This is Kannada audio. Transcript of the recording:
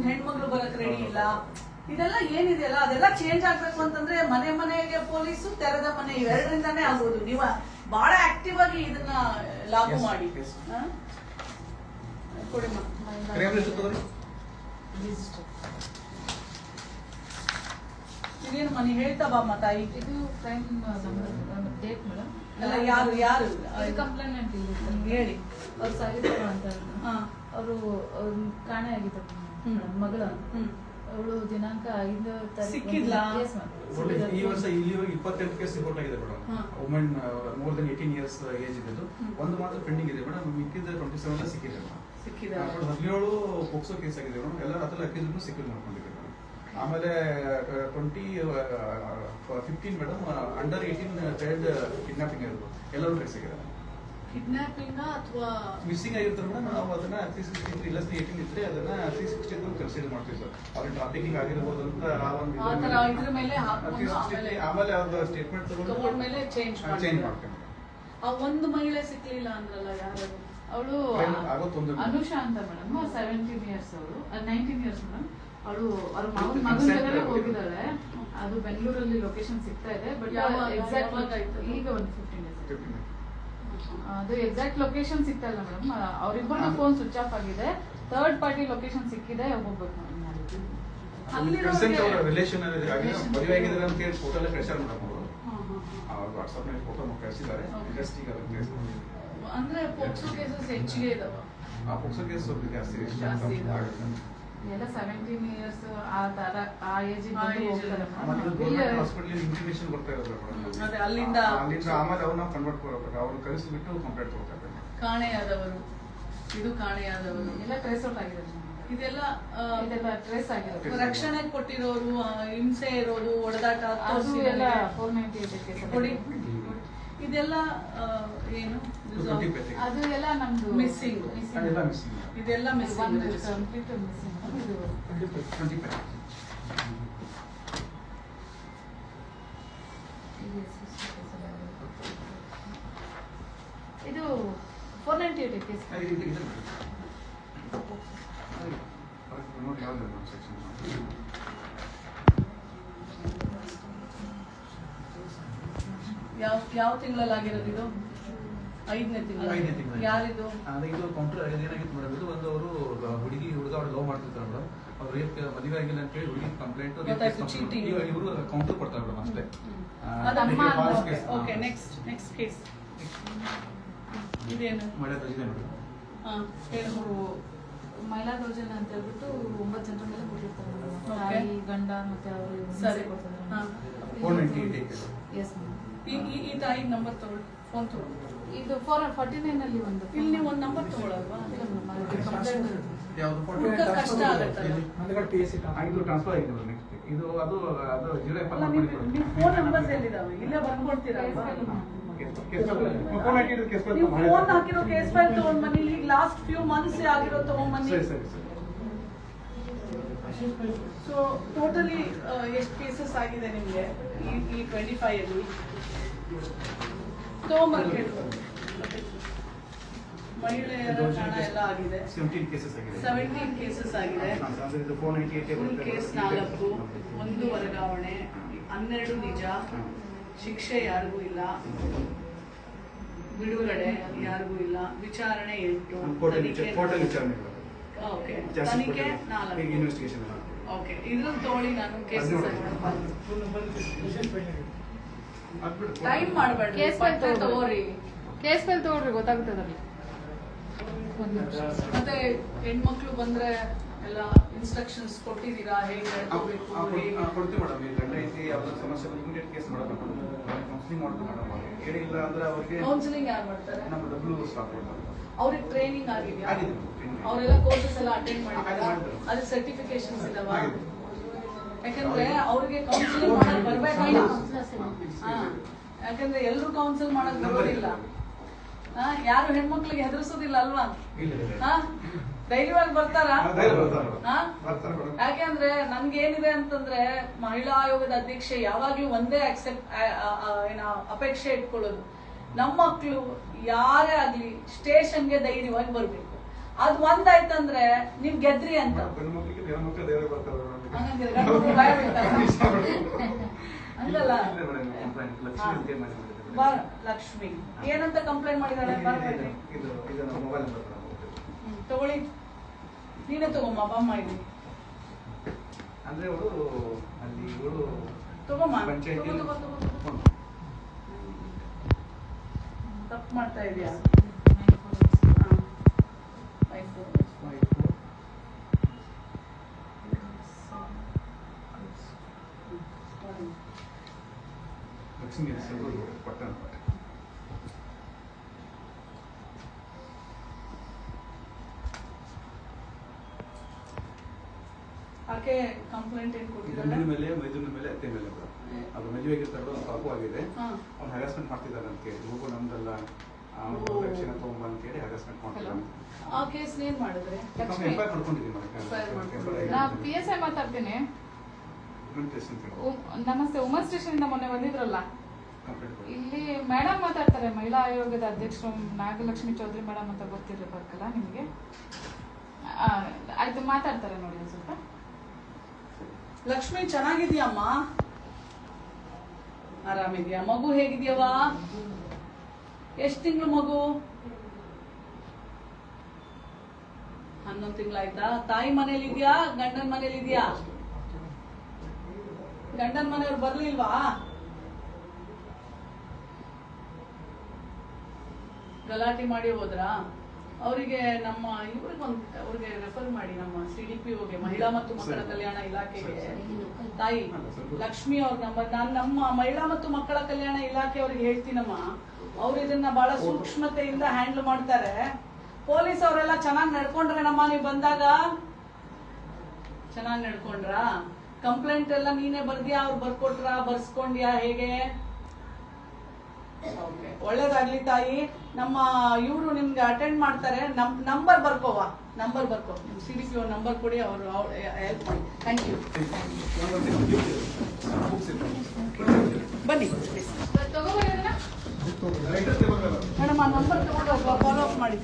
ಒಂದ್ ಹೆಣ್ಮಗಳು ಬರಕ್ ರೆಡಿ ಇಲ್ಲ. ಇದೆಲ್ಲ ಏನಿದೆಯಲ್ಲ ಅದೆಲ್ಲ ಚೇಂಜ್ ಆಗ್ಬೇಕು ಅಂತಂದ್ರೆ ಮನೆ ಮನೆಗೆ ಪೊಲೀಸು ತೆರೆದ ಮನೆ ಇವೆರಡರಿಂದಾನೇ ಆಗೋದು. ನೀವು ಬಹಳ ಆಕ್ಟಿವ್ ಆಗಿ ಇದನ್ನ ಲಾಗು ಮಾಡಿ. ಇದೇನು ಮನೆ ಹೇಳ್ತಾ ಬಾಮ್ಮ ತಾಯಿ ಇದು ಕ್ರೈಮ್ ನಂಬರ್ ಡೇಟ್ ಮೇಡಮ್ ಅಲ್ಲ ಯಾರು ಯಾರು? ಕಂಪ್ಲೇಂಟ್ ಹೇಳಿ. ಅವ್ರು ಸಾಗಿದ್ರು ಅಂತ ಹಾ. ಅವರು ಕಾಣೆ ಆಗಿದ್ದ ಹ್ಮ್. ಮಗಳು. ಅವಳು ದಿನಾಂಕ ಐದು ಸಿಕ್ಕಿಲ್ಲ ಈ ವರ್ಷ ಇಲ್ಲಿವರೆಗೆ ಇಪ್ಪತ್ತೆಂಟು ಕೇಸ್ ರಿಪೋರ್ಟ್ ಆಗಿದೆ madam women more than eighteen years age ಇದ್ದು. ಒಂದು ಮಾತ್ರ ಪೆಂಡಿಂಗ್ ಇದೆ ಮೇಡಮ್ ಮಿಕ್ಕಿದ ಟ್ವೆಂಟಿ ಸೆವೆನ್ ಸಿಕ್ಕಿದೆ ಮೇಡಮ್ ಸಿಕ್ಕಿದ. ಹದಿನೇಳು ಪೋಕ್ಸೋ ಕೇಸ್ ಆಗಿದೆ ಮೇಡಮ್ ಎಲ್ಲ ಅದ್ರಲ್ಲಿ ಅಕ್ಯೂಸ್ ಸಿಕ್ಕಿದ್ ಮಾಡ್ಕೊಂಡಿದೆ ಮೇಡಮ್ ಆಮೇಲೆ twenty fifteen madam under eighteen child kidnapping ಎಲ್ಲರೂ ಟ್ರೇಸ್ ಆಗಿದೆ ಕಿಡ್ನಾಪಿಂಗ್ ಅಥವಾ ಮಿಸ್ಸಿಂಗ್ ಆಗಿರ್ತಾರೆ ಮೇಡಮ್ ನಾವು ಅದನ್ನ ತ್ರೀ ಸಿಕ್ಸ್ಟಿ ತ್ರೀ ಇಲ್ಲಸ್ ಏಟೀನ್ ಇದ್ರೆ ಅದನ್ನ ತ್ರೀ ಸಿಕ್ಸ್ಟಿ ಕನ್ಸಿಡರ್ ಮಾಡ್ತೀವಿ ಸರ್ ಅವ್ರ ಟ್ರಾಫಿಕಿಂಗ್ ಆಗಿರ್ಬೋದು ಅಂತ ಆ ಒಂದು ತರ ಮೇಲೆ ಆಮೇಲೆ ಅವ್ರ ಸ್ಟೇಟ್ಮೆಂಟ್ ತಗೊಂಡ್ಮೇಲೆ ಚೇಂಜ್ ಚೇಂಜ್ ಮಾಡ್ಕೊಂಡು ಆ ಒಂದು ಮಹಿಳೆ ಸಿಕ್ಲಿಲ್ಲ ಅಂದ್ರಲ್ಲ ಯಾರು? ಅವಳು ಅನುಷಾ ಅಂತ ಮೇಡಮ್ ಸೆವೆಂಟೀನ್ ಇಯರ್ಸ್ ಅವರು ನೈನ್ಟೀನ್ ಇಯರ್ಸ್ ಮೇಡಮ್ ಅವಳು ಅವ್ರ ಮಗನ ಮಗನ ಜೊತೆ ಹೋಗಿದ್ದಾಳೆ ಅದು ಬೆಂಗಳೂರಲ್ಲಿ ಲೊಕೇಶನ್ ಸಿಗ್ತಾ ಇದೆ ಬಟ್ ಎಕ್ಸಾಕ್ಟ್? ಈಗ ಒಂದು ಫಿಫ್ಟೀನ್ ಡೇಸ್ ಅದು ಎಕ್ಸಾಕ್ಟ್ ಲೊಕೇಶನ್ ಸಿಗ್ತಾ ಇಲ್ಲ ಮೇಡಮ್ ಅವರಿಬ್ಬರು ಫೋನ್ ಸ್ವಿಚ್ ಆಫ್ ಆಗಿದೆ. ಥರ್ಡ್ ಪಾರ್ಟಿ ಲೊಕೇಶನ್ ಸಿಕ್ಕಿದೆ ಹೋಗ್ಬೇಕು ಮೇಡಮ್. ಮದುವೆ ಆಗಿದ್ದಾರೆ ಅಂತ ಹೇಳಿ ಫೋಟೋ ಎಲ್ಲ ಕಳಿಸ್ಯಾರ ಮೇಡಮ್ ಅವರು. ಹಾ, ಹಾ, ಹಾ. ಅವ್ರ ವಾಟ್ಸ್ಆಪ್ನಲ್ಲಿ ಫೋಟೋ ಕಳಿಸಿದ್ದಾರೆ. Okay. ಜಸ್ಟ್ ಈಗ ಅದನ್ನ ಅಂದ್ರೆ ಪೋಕ್ಸೋ ಕೇಸಸ್ ಹೆಚ್ಚಿಗೆ ಇದಾವೆ. ಆ ಪೋಕ್ಸೋ ಕೇಸಸ್ ಸ್ವಲ್ಪ ಜಾಸ್ತಿ ಇದೆ. ಜಾಸ್ತಿ ಆಗುತ್ತೆ. ಎಲ್ಲ ಸೆವೆಂಟೀನ್ ಇಯರ್ಸ್ ಆ ತರ ಆ ಏಜ್ ಹಾಸ್ಪಿಟಲ್ ಇಂಟಿಮೇಷನ್ ಬರ್ತಾ ಇರೋದು ಅದೇ ಅಲ್ಲಿಂದ ಅಲ್ಲಿಂದ ಆಮೇಲೆ ಅವ್ರನ್ನ ಕನ್ವರ್ಟ್ ಕೊಡಬೇಕು ಅವ್ರು ಕಳಿಸ್ಬಿಟ್ಟು ಕಂಪ್ಲೇಂಟ್ ಕೊಡ್ತಾ ಇದ್ದಾರೆ. ಕಾಣೆಯಾದವರು. ಇದು ಕಾಣೆಯಾದವರು. ಎಲ್ಲ ಟ್ರೇಸ್ ಔಟ್ ಆಗಿದೆ ಇದೆಲ್ಲ ಇದೆಲ್ಲ ಟ್ರೇಸ್ ಆಗಿದೆ. ರಕ್ಷಣೆ ಕೊಟ್ಟಿರೋರು ಹಿಂಸೆ ಇರೋದು ಹೊಡೆದಾಟ. ಎಲ್ಲ ಫೋರ್ ನೈಂಟಿ ಏಟ್ ಕೊಡಿ. ಇದೆಲ್ಲ ಏನು. ಅದು ಎಲ್ಲ ನಮ್ದು ಮಿಸ್ಸಿಂಗ್ ಇದೆಲ್ಲ ಮಿಸ್ಸಿಂಗ್ ಕಂಪ್ಲೀಟ್ ಮಿಸ್ಸಿಂಗ್ ಇದು. ಫೋರ್ ನೈಂಟಿ ಏಟ್ ಕೇಸ್ ನೋಡಿ ಯಾವ್ದು ಸೆಕ್ಷನ್ ಯಾವ ಯಾವ ತಿಂಗಳಲ್ಲಿ ಆಗಿರೋದು ಇದು? ಐದನೇ ಐದನೇ ತಿಂಗಳು. ಯಾರಿದು? ಅದೇ ಇದು ಕೌಂಟರ್ ಏನಾಗಿತ್ತು ಮೇಡಮ್ ಇದು ಒಂದು ಅವರು ಹುಡುಗಿ ಹುಡುಗ ಅವ್ರು ಲವ್ ಮಾಡ್ತಿರ್ತಾರೆ ಮೇಡಮ್ ಅವ್ರು ರೇಪ್ ಮದುವೆ ಆಗಿಲ್ಲ ಅಂತ ಹೇಳಿ ಹುಡುಗಿ ಕಂಪ್ಲೇಂಟ್ ಇವರು ಕೌಂಟರ್ ಕೊಡ್ತಾರೆ ಮೇಡಮ್ ಅಷ್ಟೇ. ಓಕೆ ನೆಕ್ಸ್ಟ್ ನೆಕ್ಸ್ಟ್ ಕೇಸ್ ಇದೇನು? ಮಾಡ್ಯಾದ ಇದೆ ಮೇಡಮ್ ಹಾ ಅವರು ಮಹಿಳಾ ದೌರ್ಜನ್ಯ ಅಂತ ಹೇಳ್ಬಿಟ್ಟು ಒಂಬತ್ತು ಜನರ ಮೇಲೆ ಕೊಟ್ಟಿರ್ತಾರೆ. ತಾಯಿ ಗಂಡ ಮತ್ತೆ ಅವರು ಸರಿ. ಏಟ್ ಎಸ್ ಈ ಈ- ಈ ತಾಯಿ ನಂಬರ್ ತಗೊಳ್ಳಿ ಫೋನ್ ತಗೊಳ್ಳಿ ಇದು ಫೋರ್ ಫಾರ್ಟಿ ನೈನ್ ಅಲ್ಲಿ ಒಂದು ಇಲ್ಲಿ ನೀವು ಒಂದು ನಂಬರ್ ತಗೊಳ್ಳಲ್ವಾ ಕಷ್ಟ ಆಗುತ್ತೆ ಇದು ಟ್ರಾನ್ಸ್ಫರ್ ಆಗಿದೆ ನೆಕ್ಸ್ಟ್ ಇದು ಅದು ಅದು ಮಾಡಿ ನೀವು ಫೋನ್ ನಂಬರ್ಸ್ ಎಲ್ಲಿದಾವೆ? ಇಲ್ಲೇ ಹಾಕಿದ್ದು ನೀವು ಫೋನ್ ಹಾಕಿರೋ ಕೇಸ್ ಫೈಲ್ ತಗೊಂಡ್ ಬನ್ನಿ. ಈಗ ಲಾಸ್ಟ್ ಫ್ಯೂ ಮಂತ್ಸ್ ಆಗಿರೋ ತಗೊಂಡ್ ಬನ್ನಿ. ಸರಿ ಸರಿ ಸರಿ. ಸೊ ಟೋಟಲಿ ಎಷ್ಟು ಕೇಸಸ್ ಆಗಿದೆ ನಿಮಗೆ? ಈ ಈ ಟ್ವೆಂಟಿ ಫೈವ್ ಅಲ್ಲಿ? ಮಾರ್ಕೆಟ್ ಹೇಳು ಮಹಿಳೆಯರ ಹಣ ಎಲ್ಲ ಆಗಿದೆ. ಸೆವೆಂಟೀನ್ ಕೇಸಸ್ ಆಗಿದೆ. ಕೇಸ್ ನಾಲ್ಕು ಒಂದು ವರ್ಗಾವಣೆ ಹನ್ನೆರಡು ನಿಜ ಶಿಕ್ಷೆ ಯಾರಿಗೂ ಇಲ್ಲ. ಬಿಡುಗಡೆ ಯಾರಿಗೂ ಇಲ್ಲ. ವಿಚಾರಣೆ ಎಂಟು ಓಕೆ. ಜಾಸ್ತಿ ತನಿಖೆ ನಾಲ್ಕು. Investigation okay. ಇದ್ರಲ್ಲಿ ನಾನು ಕೇಸಸ್ ಟೈಮ್ ಮಾಡಬೇಡ್ರಿ. ಕೇಸ್ ತಗೋರಿ. ಕೇಸ್ ಮೇಲೆ ತಗೊಳ್ರಿ ಗೊತ್ತಾಗುತ್ತೆ ಅದ್ರಲ್ಲಿ. ಒಂದು ನಿಮಿಷ ಮತ್ತೆ ಹೆಣ್ಮಕ್ಳು ಬಂದ್ರೆ ಎಲ್ಲ ಇನ್ಸ್ಟ್ರಕ್ಷನ್ಸ್ ಕೊಟ್ಟಿದ್ದೀರಾ? ಹೇಗೆ ಹೇಳ್ಕೋಬೇಕು ಕೊಡ್ತೀವಿ ಮೇಡಮ್ ಈ ಗಂಡ ಐತಿ ಯಾವ್ದಾದ್ರು ಸಮಸ್ಯೆ ಇಮಿಡಿಯೇಟ್ ಕೇಸ್ ಮಾಡಬೇಕು ಕೌನ್ಸಿಲಿಂಗ್ ಮಾಡ್ತೀವಿ ಮೇಡಮ್ ಹೇಳಿಲ್ಲ ಅಂದ್ರೆ ಅವ್ರಿಗೆ ಕೌನ್ಸಿಲಿಂಗ್ ಯಾರು ಮಾಡ್ತಾರೆ? ನಮ್ಮ ಡಬ್ಲ್ಯೂ ಸ್ಟಾಪ್ ಮಾಡ್ತಾರೆ ಅವ್ರಿಗೆ ಟ್ರೈನಿಂಗ್ ಆಗಿದೆಯಾ? ಆಗಿದೆ ಅವರೆಲ್ಲ ಕೋರ್ಸಸ್ ಎಲ್ಲ ಅಟೆಂಡ್ ಮಾಡಿದ್ದಾರೆ ಆಗಿದೆ. ಅದು ಸರ್ಟಿಫಿಕೇಶನ್ಸ್ ಇದಾವ. ಯಾಕಂದ್ರೆ ಅವ್ರಿಗೆ ಕೌನ್ಸಿಲಿಂಗ್ ಮಾಡಕ್ ಬರ್ಬೇಕಲ್ಲ ಹಾ. ಯಾಕಂದ್ರೆ ಎಲ್ಲರೂ ಕೌನ್ಸಿಲ್ ಮಾಡಕ್ ಬರೋದಿಲ್ಲ. ಯಾರು ಹೆಣ್ಮಕ್ಳಿಗೆ ಹೆದರ್ಸೋದಿಲ್ಲ ಅಲ್ವಾ? ಧೈರ್ಯವಾಗಿ ಬರ್ತಾರಾ? ಹಾ, ಅಂದ್ರೆ ನನ್ಗೆ ಏನಿದೆ ಅಂತಂದ್ರೆ ಮಹಿಳಾ ಆಯೋಗದ ಅಧ್ಯಕ್ಷೆ ಯಾವಾಗ್ಲೂ ಒಂದೇ ಅಕ್ಸೆಪ್ಟ್ ಏನ ಅಪೇಕ್ಷೆ ಇಟ್ಕೊಳ್ಳೋದು. ನಮ್ಮ ಮಕ್ಕಳು ಯಾರೇ ಆಗ್ಲಿ ಸ್ಟೇಷನ್ಗೆ ಧೈರ್ಯವಾಗಿ ಬರ್ಬೇಕು. ಅದ್ ಒಂದಾಯ್ತಂದ್ರೆ ನೀವ್ ಗೆದ್ರಿ ಅಂತ? ಹಂಗಲ್ಲ? ಇಲ್ಲ ಲಕ್ಷ್ಮಿ ಏನಂತ ಕಂಪ್ಲೇಂಟ್ ಮಾಡಿದಾಳೆ ಬರ್ಬೇಡ್ರಿ ಇದು ಇದು ನಮ್ಮ ಮೊಬೈಲ್ ನಂಬರ್ ಮೇಡಮ್. ತಗೊಳ್ಳಿ. ನೀನೇ ತಗೊಮ್ಮ ಬಮ್ಮ ಇಲ್ಲಿ. ಅಂದ್ರೆ ಇವಳು ಅಲ್ಲಿ ಇವಳು ತಗೊಮ್ಮ. ತಪ್ಪು ಮಾಡ್ತಾ ಇದೀಯಾ? Thank ಆಯ್ತು. ಹೆಸರು ಪಟ್ಟಣ ಆಕೆ ಕಂಪ್ಲೇಂಟ್ ಏನ್ ಕೊಟ್ಟಿದ್ದಾಳೆ ಗಂಡಿನ ಮೇಲೆ ಮೈದುನ ಮೇಲೆ ಅತ್ತೆ ಮೇಲೆ ಮೇಡಮ್. ಅದು ಸಾಕು ಆಗಿದೆ. ಅವ್ನು ಹ್ಯಾರಾಸ್ಮೆಂಟ್ ಮಾಡ್ತಿದ್ದಾನೆ ಅಂತ ಹೇಳಿ. ಮಗು ನಮ್ದಲ್ಲ. ದಕ್ಷಿಣ ತಗೊಂಬ ಅಂತ ಹೇಳಿ ಹ್ಯಾರಾಸ್ಮೆಂಟ್ ಮಾಡ್ತಿದ್ದಾನೆ ಆ ಕೇಸ್ ಏನ್ ಮಾಡಿದ್ರೆ? ನಾವು Lakshmi? F I P S ಮಾತಾಡ್ತೀನಿ. ನಮಸ್ತೆ ಉಮಾ ಸ್ಟೇಷನ್ ಇಂದ ಮೊನ್ನೆ ಬಂದಿದ್ರಲ್ಲ? ಇಲ್ಲಿ ಮೇಡಮ್ ಮಾತಾಡ್ತಾರೆ ಮಹಿಳಾ ಆಯೋಗದ ಅಧ್ಯಕ್ಷರು ನಾಗಲಕ್ಷ್ಮಿ ಚೌಧರಿ ಮೇಡಮ್ ಅಂತ ಗೊತ್ತಿರಬೇಕಲ್ಲ ನಿಮಗೆ? ಆ, ಆಯ್ತು ಮಾತಾಡ್ತಾರೆ ನೋಡಿ ಒಂದ್ ಸ್ವಲ್ಪ. ಲಕ್ಷ್ಮಿ ಚೆನ್ನಾಗಿದ್ಯಮ್ಮ ಆರಾಮಿದ್ಯಾ? ಮಗು ಹೇಗಿದ್ಯವಾ ಎಷ್ಟ್ ತಿಂಗಳು ಮಗು? ಹನ್ನೊಂದು ತಿಂಗಳಾಯ್ತಾ? ತಾಯಿ ಮನೇಲಿದ್ಯಾ? ಗಂಡನ ಮನೇಲಿದ್ಯಾ? ಗಂಡನ ಮನೆಯವ್ರು ಬರ್ಲಿಲ್ವಾ? ಗಲಾಟೆ ಮಾಡಿ ಹೋದ್ರಾ? ಅವರಿಗೆ ನಮ್ಮ ಇವ್ರಿಗೆ ಒಂದು ಅವ್ರಿಗೆ ರೆಫರ್ ಮಾಡಿ ನಮ್ಮ ಸಿ ಡಿ ಪಿ ಓಗೆ ಮಹಿಳಾ ಮತ್ತು ಮಕ್ಕಳ ಕಲ್ಯಾಣ ಇಲಾಖೆಗೆ. ತಾಯಿ ಲಕ್ಷ್ಮಿ ಅವ್ರ ನಂಬರ್ ನಾನು ನಮ್ಮ ಮಹಿಳಾ ಮತ್ತು ಮಕ್ಕಳ ಕಲ್ಯಾಣ ಇಲಾಖೆ ಅವ್ರಿಗೆ ಹೇಳ್ತೀನಮ್ಮ. ಅವ್ರು ಇದನ್ನ ಬಹಳ ಸೂಕ್ಷ್ಮತೆಯಿಂದ ಹ್ಯಾಂಡಲ್ ಮಾಡ್ತಾರೆ. ಪೊಲೀಸ್ ಅವರೆಲ್ಲ ಚೆನ್ನಾಗಿ ನಡ್ಕೊಂಡ್ರೇನಮ್ಮ ನೀವು ಬಂದಾಗ? ಚೆನ್ನಾಗಿ ನಡ್ಕೊಂಡ್ರಾ? ಕಂಪ್ಲೇಂಟ್ ಎಲ್ಲ ನೀನೇ ಬರ್ದ್ಯಾ? ಅವ್ರು ಬರ್ಕೊಟ್ರಾ? ಬರ್ಸ್ಕೊಂಡ್ಯಾ? ಹೇಗೆ. ಒಳ್ಳೇದಾಗ್ಲಿ ತಾಯಿ. ನಮ್ಮ ಇವರು ನಿಮ್ಗೆ ಅಟೆಂಡ್ ಮಾಡ್ತಾರೆ. ನಮ್ ನಂಬರ್ ಬರ್ಕೋವಾ ನಂಬರ್ ಬರ್ಕೋ ನಿಮ್ ಸಿ ಡಿ ಪಿ ನಂಬರ್ ಕೊಡಿ ಅವರು ಹೆಲ್ಪ್ ಮಾಡಿ. ಥ್ಯಾಂಕ್ ಯು ಬನ್ನಿ. ಮೇಡಮ್ ಆ ನಂಬರ್ ತಗೊಂಡು ಫಾಲೋ ಅಪ್ ಮಾಡಿ.